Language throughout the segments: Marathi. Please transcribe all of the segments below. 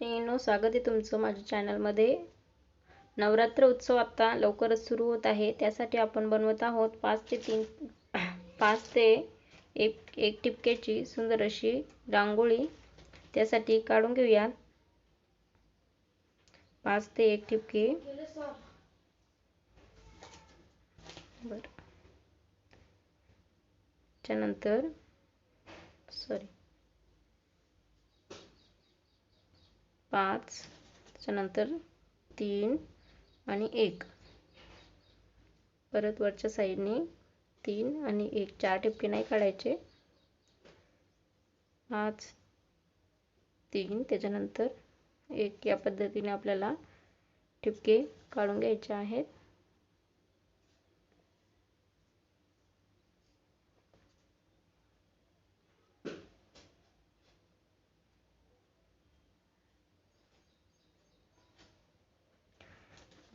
मैत्रिणींनो स्वागत आहे तुमचं माझ्या चॅनलमध्ये. नवरात्र उत्सव आत्ता लवकरच सुरू होत आहे. त्यासाठी आपण बनवत आहोत पाच ते तीन पाच ते एक एक टिपक्याची सुंदर अशी रांगोळी. त्यासाठी काढून घेऊयात पाच ते एक टिपके बरं. त्यानंतर सॉरी पाच त्याच्यानंतर तीन आणि एक. परत वरच्या साईडने तीन आणि एक. चार टिपके नाही काढायचे. पाच तीन त्याच्यानंतर एक. या पद्धतीने आपल्याला ठिपके काढून घ्यायचे आहेत.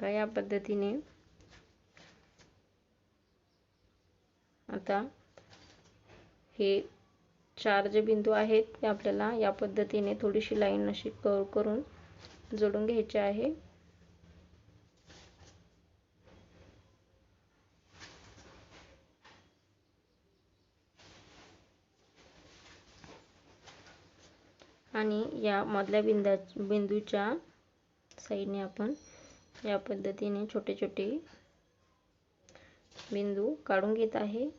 का या पद्धतीने? आता हे चार जे बिंदू आहेत ते आपल्याला या पद्धतीने थोडीशी लाईन अशी कर्व करून जोडून घ्यायचे आहे. आणि या मधल्या बिंदा बिंदूच्या साईडने आपण या पद्धतीने छोटे छोटे बिंदू काढून घेत आहे.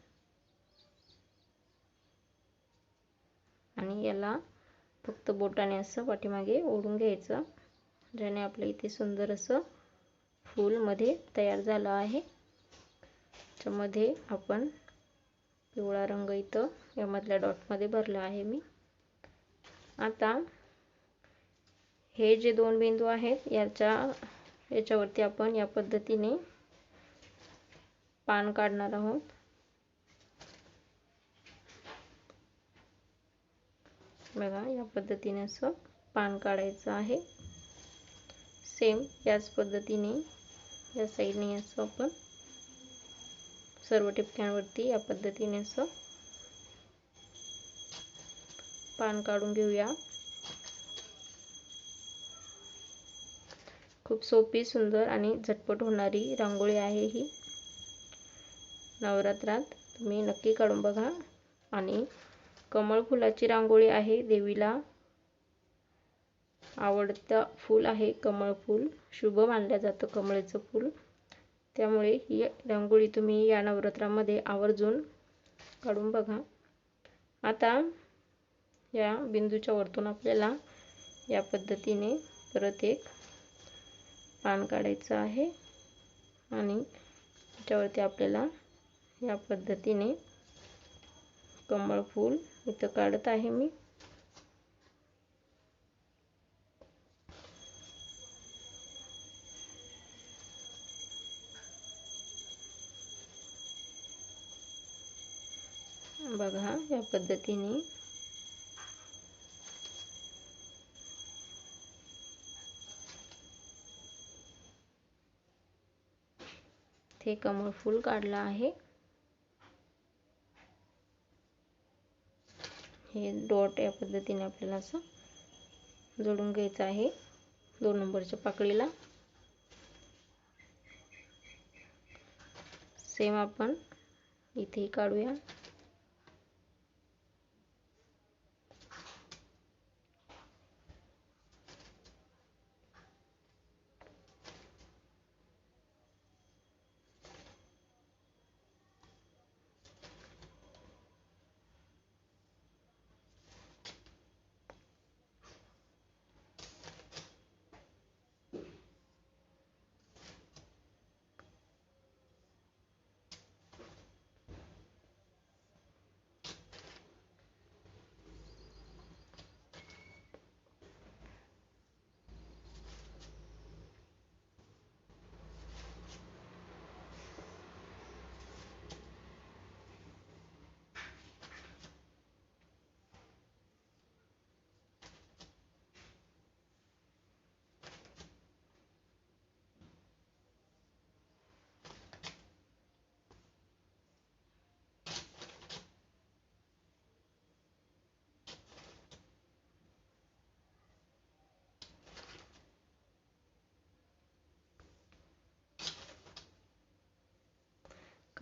आणि याला फक्त बोटाने असं पाठीमागे ओढून घ्यायचं ज्याने आपल्या इथे सुंदर असं फूल मध्ये तयार झालं आहे. त्याच्यामध्ये आपण पिवळा रंग इथं यामधल्या डॉटमध्ये भरला आहे मी. आता हे जे दोन बिंदू आहेत याच्या याच्यावरती आपण या पद्धतीने पान काढणार आहोत. बघा या पद्धतीने असं पान काढायचं आहे. सेम याच पद्धतीने या साईडने असं आपण सर्व टिपक्यांवरती या पद्धतीने असं पान काढून घेऊया. खूप सोपी सुंदर आणि झटपट होणारी रांगोळी आहे ही. नवरात्रात तुम्ही नक्की काढून बघा. आणि कमळ फुलाची रांगोळी आहे. देवीला आवडतं फूल आहे कमळ फूल. शुभ मानलं जातं कमळाचं फूल. त्यामुळे ही रांगोळी तुम्ही या नवरात्रामध्ये आवर्जून काढून बघा. आता या बिंदूच्या वरतून आपल्याला या पद्धतीने परत एक पान काढायचं आहे. आणि त्याच्यावरती आपल्याला या पद्धतीने कमळ फूल इथं काढत आहे मी. बघा या पद्धतीने इथे कमळ फूल काढलं आहे. हे डॉट या पद्धतीने आपल्याला असं जोडून घ्यायचं आहे. दोन नंबरच्या पाकळीला. सेम आपण इथेही काढूया.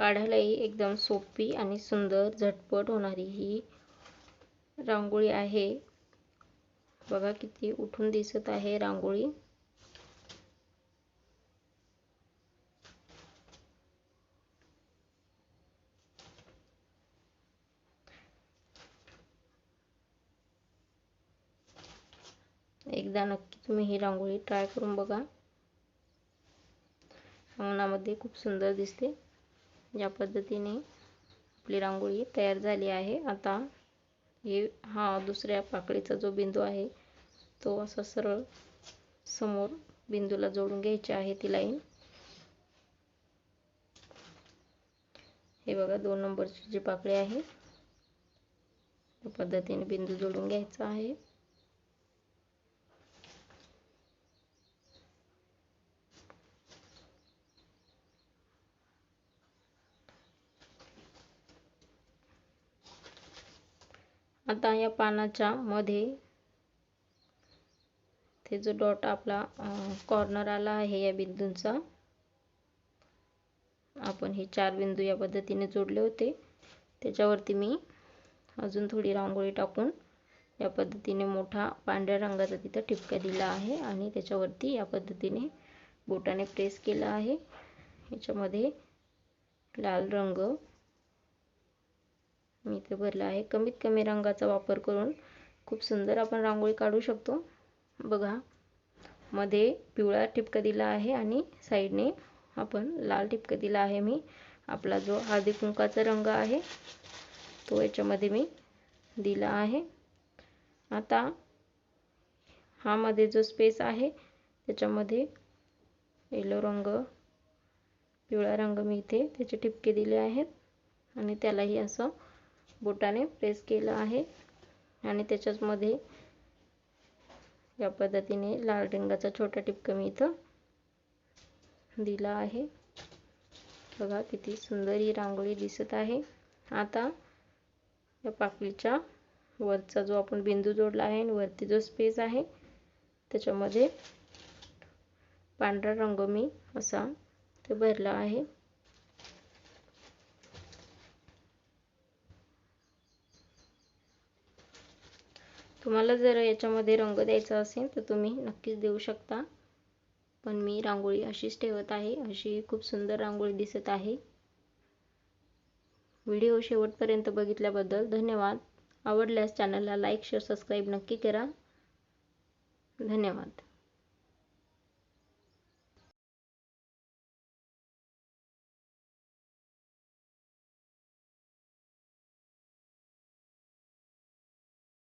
काढायलाही एकदम सोपी आणि सुंदर झटपट होणारी ही रांगोळी आहे. बघा किती उठून दिसत आहे रांगोळी. एकदा नक्की तुम्ही ही रांगोळी ट्राय करून बघा. अंगणामध्ये खूप सुंदर दिसते. या पद्धतीने आपली रांगोळी तयार झाली आहे. आता हे हा दुसऱ्या पाकळीचा जो बिंदू आहे तो असा सरळ समोर बिंदूला जोडून घ्यायची आहे ती लाईन. हे बघा दोन नंबरची जी पाकळी आहे त्या पद्धतीने बिंदू जोडून घ्यायचा आहे. आता या पानाच्या मध्ये ते जो डॉट आपला कॉर्नर आला आहे या बिंदूंचा आपण हे चार बिंदू या पद्धतीने जोडले होते. त्याच्यावरती मी अजून थोडी रांगोळी टाकून या पद्धतीने मोठा पांढऱ्या रंगाचा तिथं ठिपका दिला आहे आणि त्याच्यावरती या पद्धतीने बोटाने प्रेस केला आहे. याच्यामध्ये लाल रंग मी इथे भरलं आहे. कमीत कमी रंगाचा वापर करून खूप सुंदर आपण रांगोळी काढू शकतो. बघा मध्ये पिवळा ठिपका दिला आहे आणि साईडने आपण लाल ठिपका दिला आहे मी. आपला जो हळदी कुंकाचा रंग आहे तो याच्यामध्ये मी दिला आहे. आता हा मध्ये जो स्पेस आहे त्याच्यामध्ये येलो रंग पिवळा रंग मी इथे त्याचे ठिपके दिले आहेत. आणि त्यालाही असं बोटाने प्रेस केलं आहे. आणि त्याच्यामध्ये या पद्धतीने लाल रंगाचा छोटा टिपका मी इथं दिला आहे. बघा किती सुंदर ही रांगोळी दिसत आहे. आता या पाकळीच्या वरचा जो आपण बिंदू जोडला आहे आणि वरती जो स्पेस आहे त्याच्यामध्ये पांढरा रंग मी असा ते भरला आहे. तुम्हाला जर याच्यामध्ये रंग द्यायचा असेल तर तुम्ही नक्कीच देऊ शकता. पण मी रांगोळी अशीच ठेवत आहे. अशी खूप सुंदर रांगोळी दिसत आहे. व्हिडिओ शेवटपर्यंत बघितल्याबद्दल धन्यवाद. आवडल्यास चॅनलला लाईक शेअर सबस्क्राईब नक्की करा. धन्यवाद.